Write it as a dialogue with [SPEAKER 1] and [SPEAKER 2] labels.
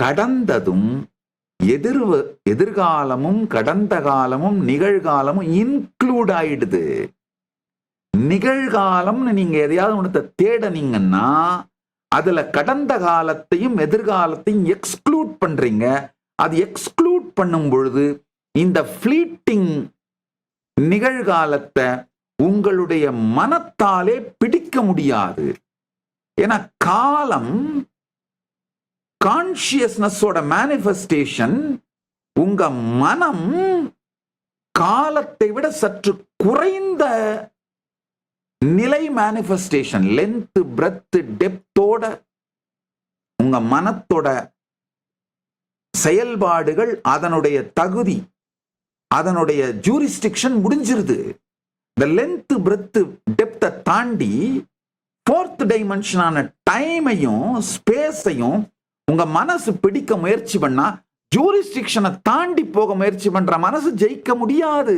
[SPEAKER 1] கடந்ததும் எதிர்வ எதிர்காலமும் கடந்த காலமும் நிகழ்காலமும் இன்க்ளூட் ஆயிடுது. நிகழ்காலம்னு நீங்க எதையாவது ஒன்றத்தை தேடனீங்கன்னா அதுல கடந்த காலத்தையும் எதிர்காலத்தையும் எக்ஸ்க்ளூட் பண்றீங்க. அது எக்ஸ்க்ளூட் பண்ணும் பொழுது இந்த ஃபிளீட்டிங் நிகழ்காலத்தை உங்களுடைய மனத்தாலே பிடிக்க முடியாது. ஏன்னா காலம் கான்சியஸ்னஸோட மேனிஃபெஸ்டேஷன் உங்க மனம் காலத்தை விட சற்று குறைந்த நிலை மேனிஃபெஸ்டேஷன் லென்த் பிரெத் டெப்தோட உங்க மனத்தோட செயல்பாடுகள் அதனுடைய தகுதி அதனுடைய ஜூரிஸ்டிக்ஷன் முடிஞ்சிருது. இந்த லென்த் பிரெத் டெப்த்தை தாண்டி ஃபோர்த் டைமென்ஷனான டைமையும் ஸ்பேஸையும் உங்க மனசு பிடிக்க முயற்சி பண்ணா ஜூரிஸ்டிக்ஷனை தாண்டி போக முயற்சி பண்ற மனசு ஜெயிக்க முடியாது.